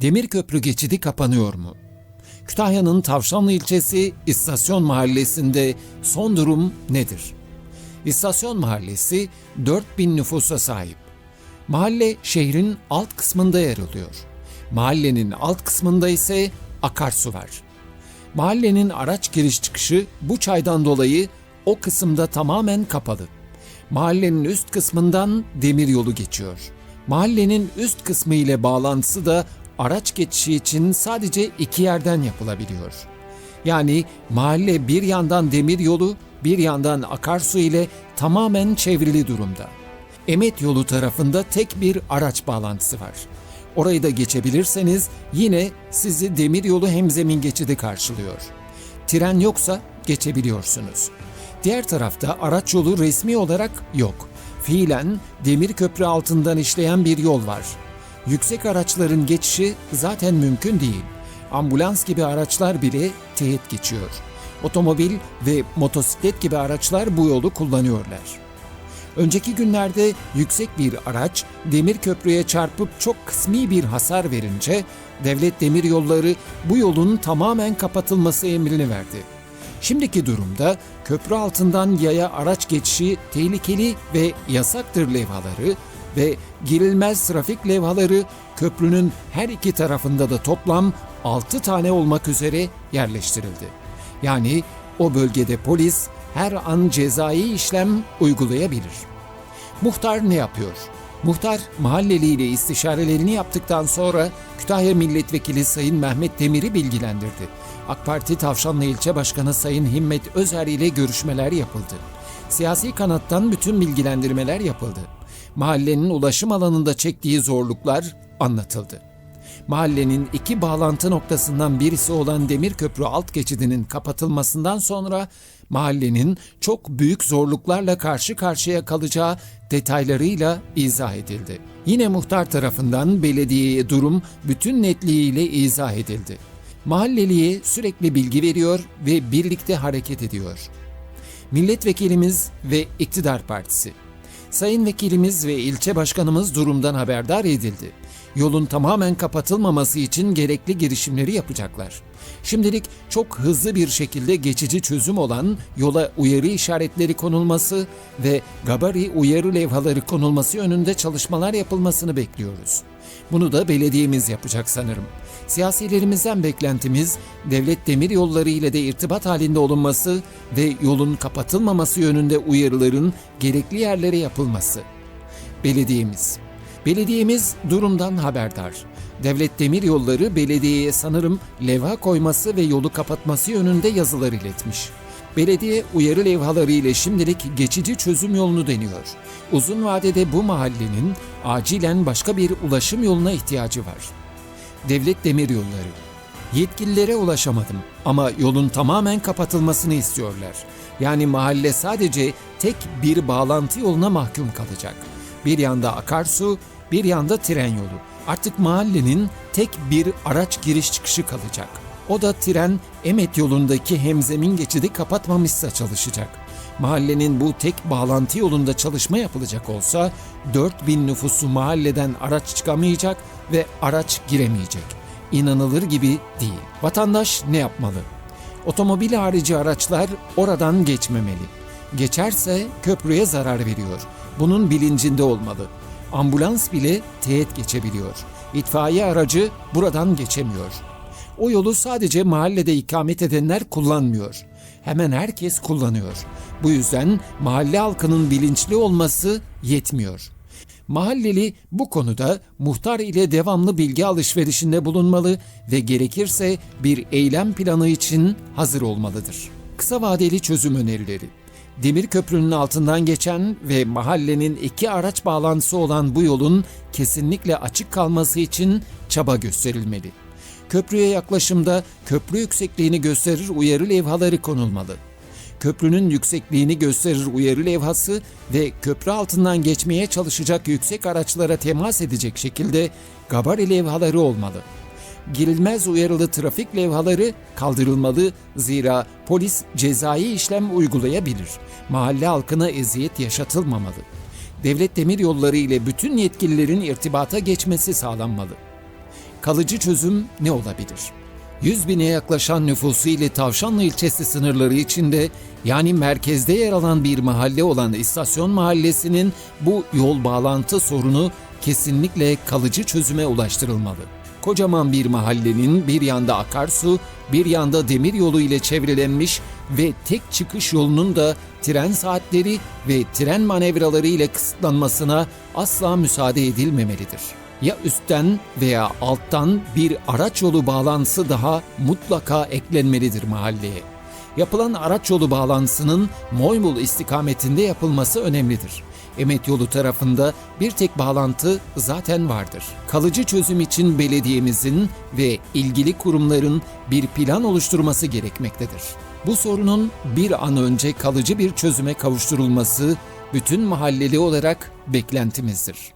Demirköprü geçidi kapanıyor mu? Kütahya'nın Tavşanlı ilçesi İstasyon Mahallesi'nde son durum nedir? İstasyon Mahallesi 4000 nüfusa sahip. Mahalle şehrin alt kısmında yer alıyor. Mahallenin alt kısmında ise akarsu var. Mahallenin araç giriş çıkışı bu çaydan dolayı o kısımda tamamen kapalı. Mahallenin üst kısmından demir yolu geçiyor. Mahallenin üst kısmı ile bağlantısı da araç geçişi için sadece iki yerden yapılabiliyor. Yani mahalle bir yandan demir yolu, bir yandan akarsu ile tamamen çevrili durumda. Emet yolu tarafında tek bir araç bağlantısı var. Orayı da geçebilirseniz yine sizi demir yolu hemzemin geçidi karşılıyor. Tren yoksa geçebiliyorsunuz. Diğer tarafta araç yolu resmi olarak yok. Fiilen demir köprü altından işleyen bir yol var. Yüksek araçların geçişi zaten mümkün değil. Ambulans gibi araçlar bile teğet geçiyor. Otomobil ve motosiklet gibi araçlar bu yolu kullanıyorlar. Önceki günlerde yüksek bir araç demir köprüye çarpıp çok kısmi bir hasar verince devlet demir yolları bu yolun tamamen kapatılması emrini verdi. Şimdiki durumda köprü altından yaya araç geçişi tehlikeli ve yasaktır levhaları ve girilmez trafik levhaları köprünün her iki tarafında da toplam 6 tane olmak üzere yerleştirildi. Yani o bölgede polis her an cezai işlem uygulayabilir. Muhtar ne yapıyor? Muhtar mahalleliyle istişarelerini yaptıktan sonra Kütahya Milletvekili Sayın Mehmet Demir'i bilgilendirdi. AK Parti Tavşanlı İlçe Başkanı Sayın Himmet Özer ile görüşmeler yapıldı. Siyasi kanattan bütün bilgilendirmeler yapıldı. Mahallenin ulaşım alanında çektiği zorluklar anlatıldı. Mahallenin iki bağlantı noktasından birisi olan Demirköprü alt geçidinin kapatılmasından sonra mahallenin çok büyük zorluklarla karşı karşıya kalacağı detaylarıyla izah edildi. Yine muhtar tarafından belediyeye durum bütün netliğiyle izah edildi. Mahalleliye sürekli bilgi veriyor ve birlikte hareket ediyor. Milletvekilimiz ve iktidar partisi. Sayın vekilimiz ve ilçe başkanımız durumdan haberdar edildi. Yolun tamamen kapatılmaması için gerekli girişimleri yapacaklar. Şimdilik çok hızlı bir şekilde geçici çözüm olan yola uyarı işaretleri konulması ve gabari uyarı levhaları konulması yönünde çalışmalar yapılmasını bekliyoruz. Bunu da belediyemiz yapacak sanırım. Siyasilerimizden beklentimiz devlet demir yolları ile de irtibat halinde olunması ve yolun kapatılmaması yönünde uyarıların gerekli yerlere yapılması. Belediyemiz Belediyemiz durumdan haberdar. Devlet Demir Yolları belediyeye sanırım levha koyması ve yolu kapatması yönünde yazılar iletmiş. Belediye uyarı levhaları ile şimdilik geçici çözüm yolunu deniyor. Uzun vadede bu mahallenin acilen başka bir ulaşım yoluna ihtiyacı var. Devlet Demir Yolları Yetkililere ulaşamadım ama yolun tamamen kapatılmasını istiyorlar. Yani mahalle sadece tek bir bağlantı yoluna mahkum kalacak. Bir yanda akarsu, bir yanda tren yolu. Artık mahallenin tek bir araç giriş çıkışı kalacak. O da tren Emet yolundaki hemzemin geçidi kapatmamışsa çalışacak. Mahallenin bu tek bağlantı yolunda çalışma yapılacak olsa 4000 nüfusu mahalleden araç çıkamayacak ve araç giremeyecek. İnanılır gibi değil. Vatandaş ne yapmalı? Otomobil harici araçlar oradan geçmemeli. Geçerse köprüye zarar veriyor. Bunun bilincinde olmalı. Ambulans bile teğet geçebiliyor. İtfaiye aracı buradan geçemiyor. O yolu sadece mahallede ikamet edenler kullanmıyor. Hemen herkes kullanıyor. Bu yüzden mahalle halkının bilinçli olması yetmiyor. Mahalleli bu konuda muhtar ile devamlı bilgi alışverişinde bulunmalı ve gerekirse bir eylem planı için hazır olmalıdır. Kısa vadeli çözüm önerileri Demir köprünün altından geçen ve mahallenin iki araç bağlantısı olan bu yolun kesinlikle açık kalması için çaba gösterilmeli. Köprüye yaklaşımda köprü yüksekliğini gösterir uyarı levhaları konulmalı. Köprünün yüksekliğini gösterir uyarı levhası ve köprü altından geçmeye çalışacak yüksek araçlara temas edecek şekilde gabari levhaları olmalı girilmez uyarılı trafik levhaları kaldırılmalı zira polis cezai işlem uygulayabilir. Mahalle halkına eziyet yaşatılmamalı. Devlet demir yolları ile bütün yetkililerin irtibata geçmesi sağlanmalı. kalıcı çözüm ne olabilir? 100 bine yaklaşan nüfusu ile Tavşanlı ilçesi sınırları içinde yani merkezde yer alan bir mahalle olan İstasyon Mahallesi'nin bu yol bağlantı sorunu kesinlikle kalıcı çözüme ulaştırılmalı. Kocaman bir mahallenin bir yanda akarsu, bir yanda demir yolu ile çevrelenmiş ve tek çıkış yolunun da tren saatleri ve tren manevraları ile kısıtlanmasına asla müsaade edilmemelidir. Ya üstten veya alttan bir araç yolu bağlantısı daha mutlaka eklenmelidir mahalleye. Yapılan araç yolu bağlantısının Moymul istikametinde yapılması önemlidir. Emet yolu tarafında bir tek bağlantı zaten vardır. Kalıcı çözüm için belediyemizin ve ilgili kurumların bir plan oluşturması gerekmektedir. Bu sorunun bir an önce kalıcı bir çözüme kavuşturulması bütün mahalleli olarak beklentimizdir.